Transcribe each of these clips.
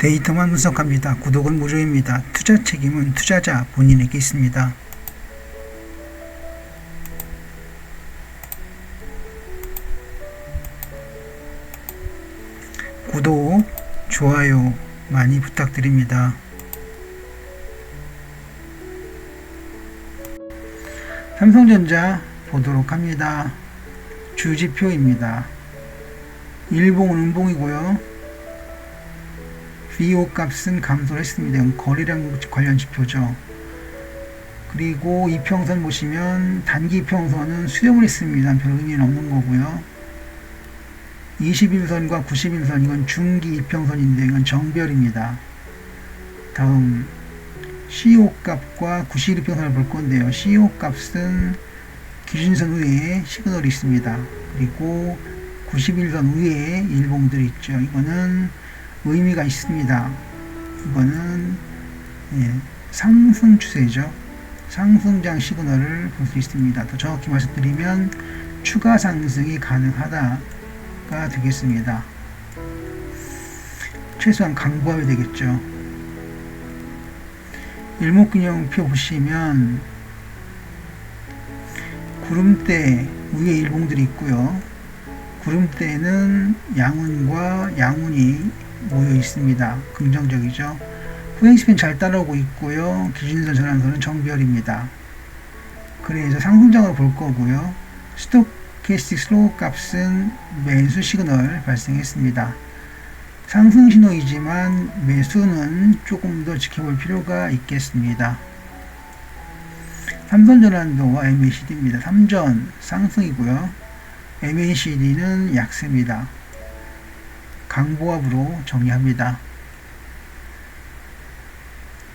데이터만 분석합니다. 구독은 무료입니다. 투자 책임은 투자자 본인에게 있습니다. 구독, 좋아요 많이 부탁드립니다. 삼성전자 보도록 합니다. 주지표입니다. 일봉은 음봉이고요. BO 값은 감소를 했습니다. 거래량 관련 지표죠. 그리고 이평선 보시면 단기 이평선은 수렴을 했습니다. 별 의미는 없는 거고요. 21선과 91선 이건 중기 이평선인데 이건 정별입니다. 다음 CO 값과 91평선을 볼 건데요. CO 값은 기준선 위에 시그널이 있습니다. 그리고 91선 위에 일봉들이 있죠. 이거는 의미가 있습니다. 이거는 예, 상승 추세죠. 상승장 시그널을 볼 수 있습니다. 더 정확히 말씀드리면 추가 상승이 가능하다가 되겠습니다. 최소한 강보합이 되겠죠. 일목균형표 보시면 구름대 위에 일봉들이 있고요. 구름대는 양운과 양운이 모여 있습니다. 긍정적이죠. 후행스핀 잘 따라오고 있고요. 기준선 전환선은 정별입니다. 그래서 상승장을 볼 거고요. 스토캐스틱 슬로우 값은 매수 시그널 발생했습니다. 상승 신호이지만 매수는 조금 더 지켜볼 필요가 있겠습니다. 삼선 전환도와 MACD입니다. 삼전 상승이고요. MACD는 약세입니다. 강보합으로 정리합니다.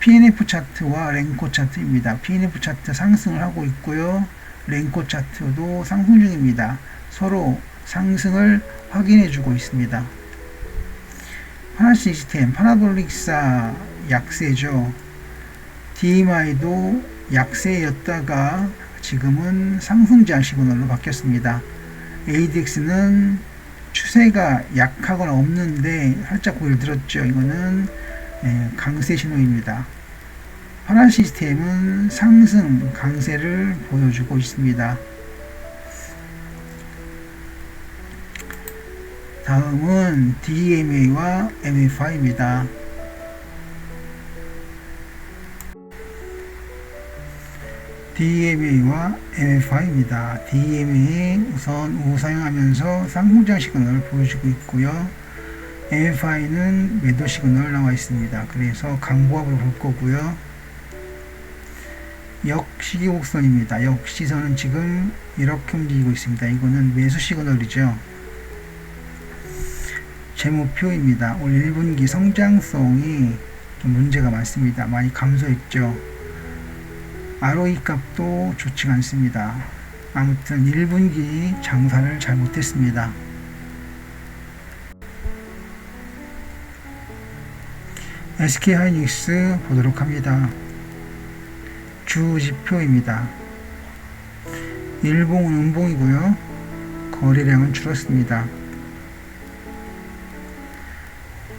PNF 차트와 랭코 차트입니다. PNF 차트 상승을 하고 있고요. 랭코 차트도 상승 중입니다. 서로 상승을 확인해 주고 있습니다. 하나 시스템, 파라볼릭사 약세죠. DMI도 약세였다가 지금은 상승장 시그널로 바뀌었습니다. ADX는 추세가 약하거나 없는데 살짝 고개를 들었죠. 이거는 예, 강세 신호입니다. 파란 시스템은 상승 강세를 보여주고 있습니다. 다음은 DMA와 MFI입니다. DMA와 MFI입니다. DMA 우선 우사용하면서 상승장 시그널을 보여주고 있고요. MFI는 매도 시그널 나와 있습니다. 그래서 강보합으로 볼 거고요. 역시기 곡선입니다. 역시선은 지금 이렇게 움직이고 있습니다. 이거는 매수 시그널이죠. 제 목표입니다. 올 1분기 성장성이 좀 문제가 많습니다. 많이 감소했죠. ROE 값도 좋지가 않습니다. 아무튼 1분기 장사를 잘 못했습니다. SK 하이닉스 보도록 합니다. 주지표입니다. 일봉은 음봉이고요. 거래량은 줄었습니다.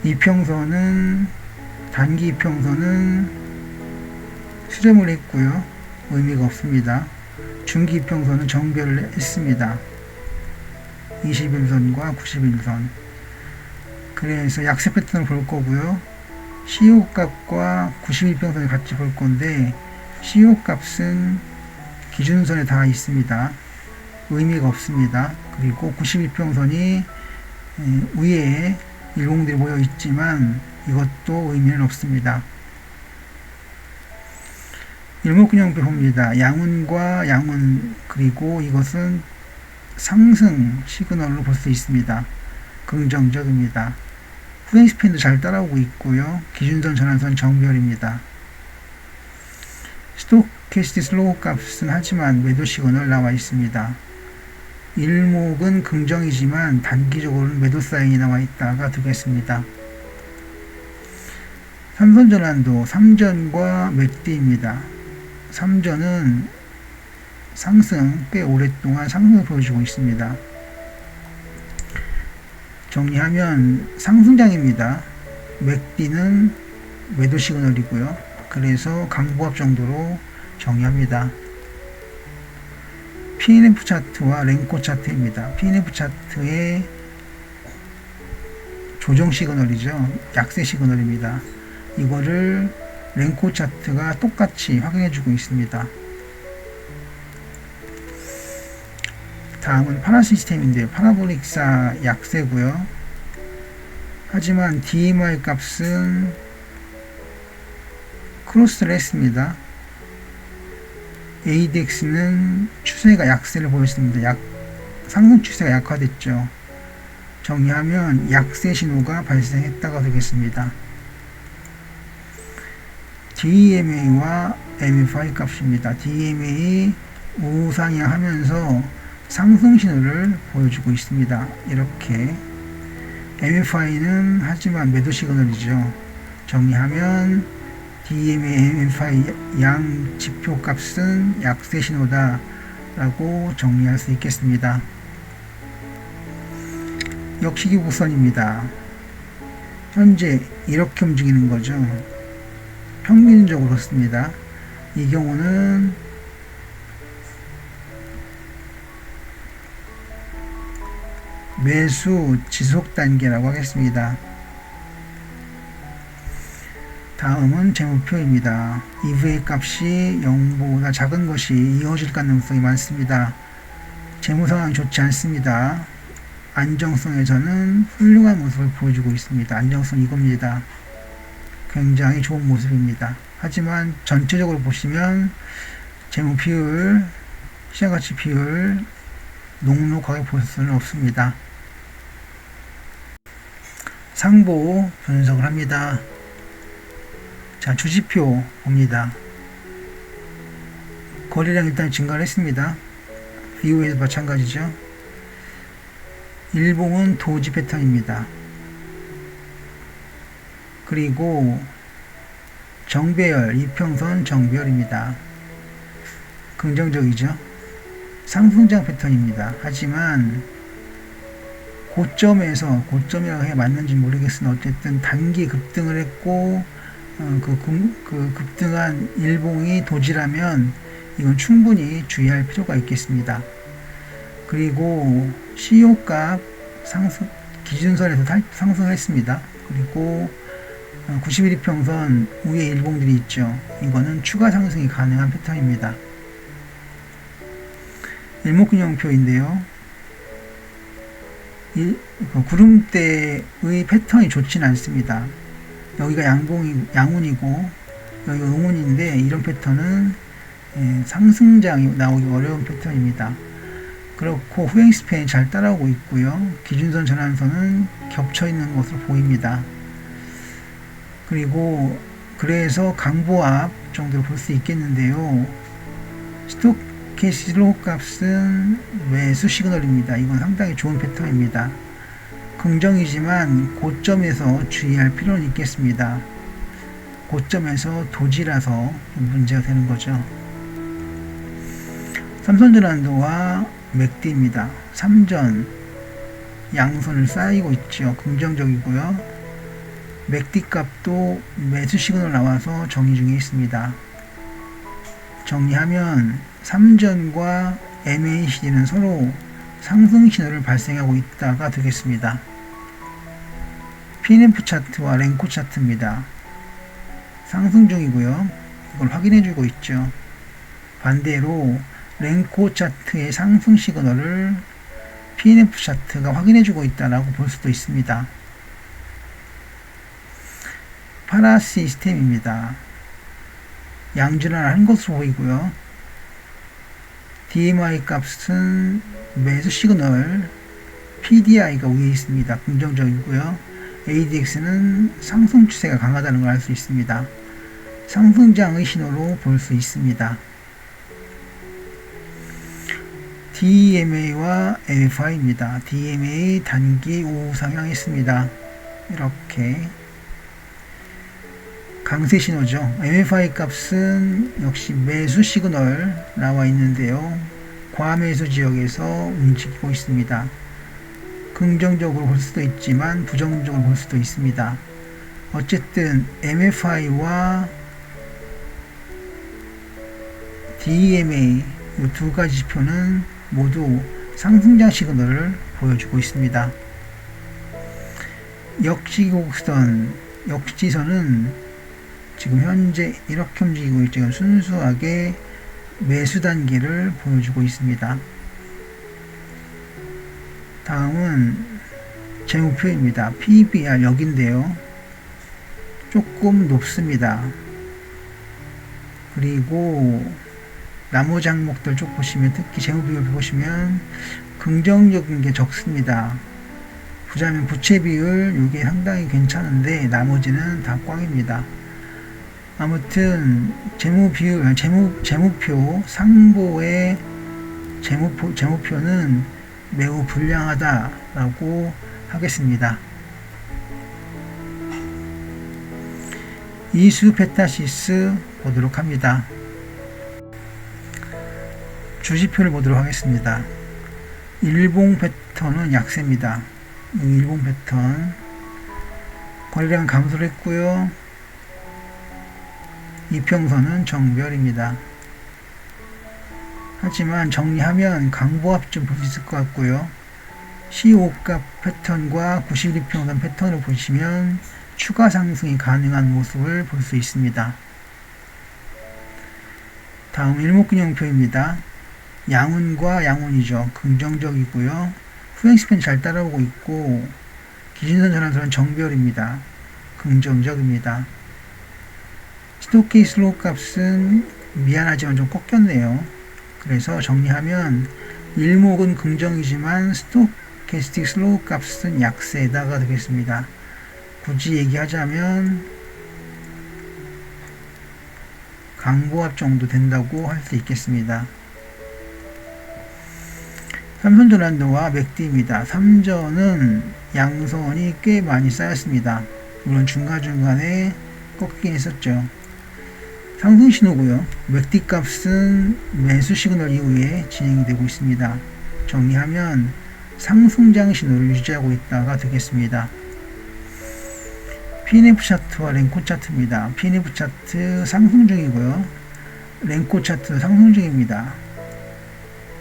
이평선은 단기 이평선은 수렴을 했고요. 의미가 없습니다. 중기 이평선은 정별을 했습니다. 21선과 91선. 그래서 약세 패턴을 볼 거고요. CO 값과 91평선을 같이 볼 건데 CO 값은 기준선에 다 있습니다. 의미가 없습니다. 그리고 91평선이 위에 일봉들이 모여 있지만 이것도 의미는 없습니다. 일목균형표 봅니다. 양운과 양운 그리고 이것은 상승 시그널로 볼 수 있습니다. 긍정적입니다. 후행 스핀도 잘 따라오고 있고요. 기준선 전환선 정별입니다. 스토캐스티 슬로우 값은 하지만 매도 시그널 나와 있습니다. 일목은 긍정이지만 단기적으로는 매도 사인이 나와 있다가 두겠습니다. 삼선 전환도 3전과 맥디입니다. 3전은 상승 꽤 오랫동안 상승을 보여주고 있습니다. 정리하면 상승장입니다. 맥디는 매도 시그널이고요. 그래서 강보합 정도로 정의합니다. PNF 차트와 랭코 차트입니다. PNF 차트의 조정 시그널이죠. 약세 시그널입니다. 이거를 랭코 차트가 똑같이 확인해주고 있습니다. 다음은 파라 시스템인데요. 파라볼릭사 약세고요. 하지만 DMI 값은 크로스를 했습니다. ADX는 추세가 약세를 보였습니다. 약, 상승 추세가 약화됐죠. 정리하면 약세 신호가 발생했다가 되겠습니다. DMA와 MFI 값입니다. DMA 우상향하면서 상승 신호를 보여주고 있습니다. 이렇게 MFI는 하지만 매도 시그널이죠. 정리하면 DMA, MFI 양 지표 값은 약세 신호다 라고 정리할 수 있겠습니다. 역시기 우선입니다. 현재 이렇게 움직이는 거죠. 평균적으로 그렇습니다. 이 경우는 매수 지속 단계라고 하겠습니다. 다음은 재무표입니다. EVA 값이 0보다 작은 것이 이어질 가능성이 많습니다. 재무 상황이 좋지 않습니다. 안정성에서는 훌륭한 모습을 보여주고 있습니다. 안정성 이겁니다. 굉장히 좋은 모습입니다. 하지만 전체적으로 보시면 재무 비율, 시장가치 비율 녹록하게 볼 수는 없습니다. 상보 분석을 합니다. 자, 주지표 봅니다. 거래량 일단 증가를 했습니다. 비오에도 마찬가지죠. 일봉은 도지 패턴입니다. 그리고 정배열, 이평선 정배열입니다. 긍정적이죠. 상승장 패턴입니다. 하지만 고점에서 고점이라고 해 맞는지 모르겠으나 어쨌든 단기 급등을 했고 어, 그, 그 급등한 일봉이 도지라면 이건 충분히 주의할 필요가 있겠습니다. 그리고 CEO값 상승 기준선에서 상승을 했습니다. 그리고 91이평선 어, 위에 일봉들이 있죠. 이거는 추가 상승이 가능한 패턴입니다. 일목균형표인데요. 일, 그 구름대의 패턴이 좋지는 않습니다. 여기가 양봉이 양운이고 여기가 응운인데 이런 패턴은 예, 상승장이 나오기 어려운 패턴입니다. 그렇고 후행 스팬이 잘 따라오고 있고요. 기준선 전환선은 겹쳐 있는 것으로 보입니다. 그리고 그래서 강보압 정도로 볼 수 있겠는데요. 스토캐시로 값은 매수 시그널입니다. 이건 상당히 좋은 패턴입니다. 긍정이지만 고점에서 주의할 필요는 있겠습니다. 고점에서 도지라서 문제가 되는 거죠. 삼선전환도와 맥디입니다. 3전 양선을 쌓이고 있죠. 긍정적이고요. 맥디 값도 매수 시그널 나와서 정리 중에 있습니다. 정리하면 3전과 MACD는 서로 상승 신호를 발생하고 있다가 되겠습니다. PNF 차트와 랭코 차트입니다. 상승 중이고요. 이걸 확인해 주고 있죠. 반대로 랭코 차트의 상승 시그널을 PNF 차트가 확인해 주고 있다라고 볼 수도 있습니다. 파라 시스템입니다. 양준환을 한 것으로 보이고요. DMI 값은 매수 시그널 PDI가 위에 있습니다. 긍정적이고요. ADX는 상승 추세가 강하다는 걸 알 수 있습니다. 상승장의 신호로 볼 수 있습니다. DMA와 MFI입니다. DMA 단기 우상향했습니다. 이렇게 강세 신호죠. MFI 값은 역시 매수 시그널 나와 있는데요. 과매수 지역에서 움직이고 있습니다. 긍정적으로 볼 수도 있지만 부정적으로 볼 수도 있습니다. 어쨌든 MFI와 DEMA 이두 가지 지표는 모두 상승장 시그널을 보여주고 있습니다. 역지곡선, 역지선은 지금 현재 이렇게 움직이고 있죠. 순수하게 매수 단계를 보여주고 있습니다. 다음은 재무표입니다. PBR 여긴데요. 조금 높습니다. 그리고 나머지 항목들 쭉 보시면 특히 재무비율 보시면 긍정적인 게 적습니다. 부자면 부채 비율 이게 상당히 괜찮은데 나머지는 다 꽝입니다. 아무튼 재무 비율 재무 재무표 상보의 재무표 재무표는 매우 불량하다라고 하겠습니다. 이수 페타시스 보도록 합니다. 주지표를 보도록 하겠습니다. 일봉 패턴은 약세입니다. 일봉 패턴 거래량 감소를 했고요. 이평선은 정별입니다. 하지만 정리하면 강보합 좀 볼 수 있을 것 같고요. C5값 패턴과 91평선 패턴을 보시면 추가 상승이 가능한 모습을 볼 수 있습니다. 다음 일목균형표입니다. 양운과 양운이죠. 긍정적이고요. 후행스팬 잘 따라오고 있고 기준선 전환선은 정별입니다. 긍정적입니다. 스토키 슬로우 값은 미안하지만 좀 꺾였네요. 그래서 정리하면 일목은 긍정이지만 스토캐스틱 슬로우 값은 약세다가 되겠습니다. 굳이 얘기하자면 강보합 정도 된다고 할 수 있겠습니다. 삼선 전환도와 맥디입니다. 3전은 양선이 꽤 많이 쌓였습니다. 물론 중간중간에 꺾이긴 했었죠. 상승 신호고요. 맥디 값은 매수 시그널 이후에 진행이 되고 있습니다. 정리하면 상승장 신호를 유지하고 있다가 되겠습니다. PNF 차트와 랭코 차트입니다. PNF 차트 상승 중이고요. 랭코 차트 상승 중입니다.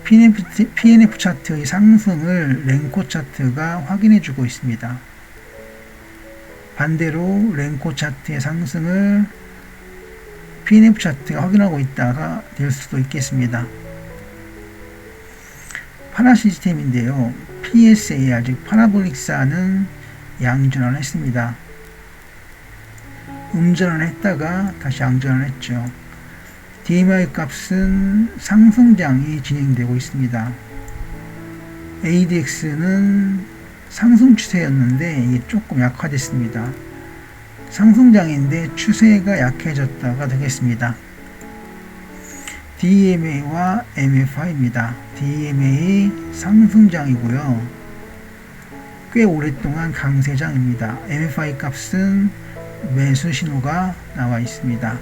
PNF, PNF 차트의 상승을 랭코 차트가 확인해 주고 있습니다. 반대로 랭코 차트의 상승을 PNF 차트가 확인하고 있다가 될 수도 있겠습니다. 파라 시스템인데요. PSAR 즉 파라볼릭사는 양전환을 했습니다. 음전환을 했다가 다시 양전환을 했죠. DMI 값은 상승장이 진행되고 있습니다. ADX는 상승 추세였는데 이게 조금 약화됐습니다. 상승장인데 추세가 약해졌다가 되겠습니다. DMA와 MFI입니다. DMA 상승장이고요. 꽤 오랫동안 강세장입니다. MFI 값은 매수 신호가 나와 있습니다.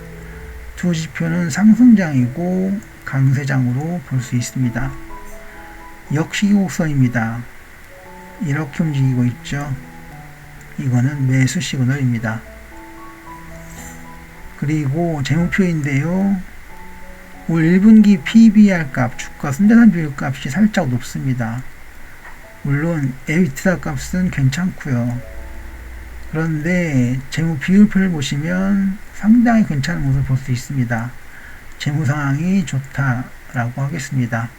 두 지표는 상승장이고 강세장으로 볼 수 있습니다. 역시곡선입니다. 이렇게 움직이고 있죠. 이거는 매수 시그널입니다. 그리고 재무표인데요. 올 1분기 PBR 값, 주가 순자산 비율 값이 살짝 높습니다. 물론 에비트다 값은 괜찮고요. 그런데 재무 비율표를 보시면 상당히 괜찮은 모습을 볼 수 있습니다. 재무 상황이 좋다라고 하겠습니다.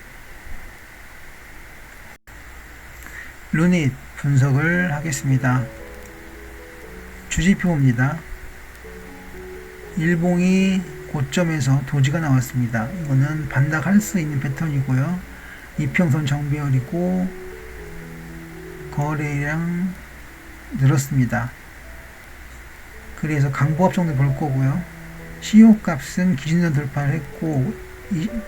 루닛 분석을 하겠습니다. 주지표입니다. 일봉이 고점에서 도지가 나왔습니다. 이거는 반락할 수 있는 패턴이고요. 이평선 정배열이고 거래량 늘었습니다. 그래서 강보합 정도 볼 거고요. CO 값은 기준선 돌파를 했고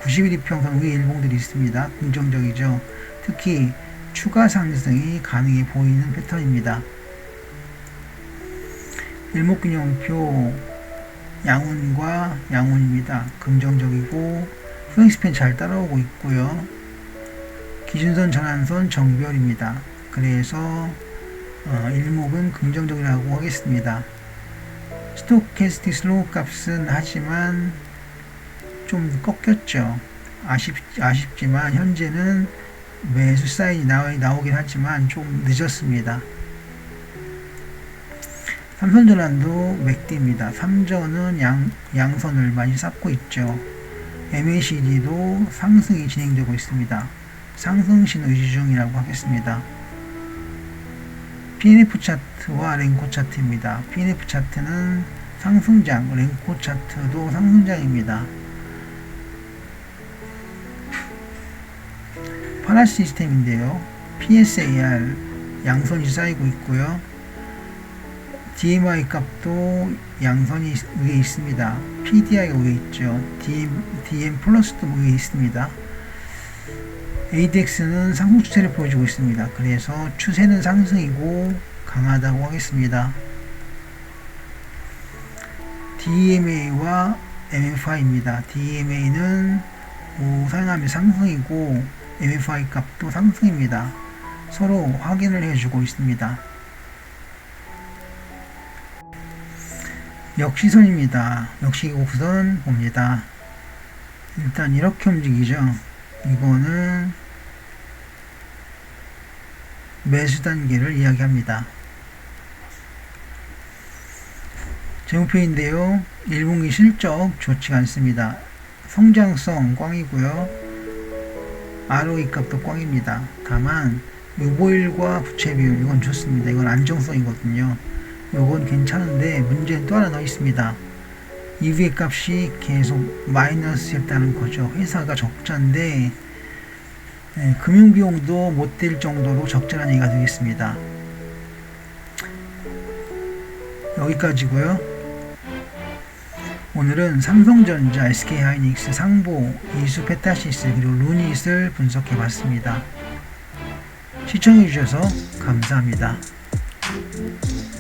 91이평선 위에 일봉들이 있습니다. 긍정적이죠. 특히 추가 상승이 가능해 보이는 패턴입니다. 일목균형표 양운과 양운입니다. 긍정적이고 후행스팬 잘 따라오고 있고요. 기준선 전환선 정별입니다. 그래서 어, 일목은 긍정적이라고 하겠습니다. 스토캐스틱 슬로우 값은 하지만 좀 꺾였죠. 아쉽, 아쉽지만 현재는 매수 사인이 나오, 나오긴 하지만 좀 늦었습니다. 삼선전환도 맥디입니다. 삼전은 양, 양선을 많이 쌓고 있죠. MACD도 상승이 진행되고 있습니다. 상승신 의지 중이라고 하겠습니다. PNF 차트와 랭코 차트입니다. PNF 차트는 상승장, 랭코 차트도 상승장입니다. 파라 시스템인데요. PSAR 양선이 쌓이고 있고요. DMI 값도 양선이 위에 있습니다. PDI가 위에 있죠. DM, DM 플러스도 위에 있습니다. ADX는 상승 추세를 보여주고 있습니다. 그래서 추세는 상승이고 강하다고 하겠습니다. DMA와 MFI입니다. DMA는 우상하면 상승이고 MFI 값도 상승입니다. 서로 확인을 해주고 있습니다. 역시선입니다. 역시 곡선 봅니다. 일단 이렇게 움직이죠. 이거는 매수 단계를 이야기합니다. 제목표인데요. 1분기 실적 좋지가 않습니다. 성장성 꽝이고요. ROE 값도 꽝입니다. 다만 유보율과 부채 비율 이건 좋습니다. 이건 안정성이거든요. 이건 괜찮은데 문제는 또 하나 더 있습니다. EV 값이 계속 마이너스였다는 거죠. 회사가 적자인데 예, 금융비용도 못 될 정도로 적자라는 얘기가 되겠습니다. 여기까지고요. 오늘은 삼성전자, SK하이닉스, 상보, 이수 페타시스 그리고 루닛을 분석해 봤습니다. 시청해 주셔서 감사합니다.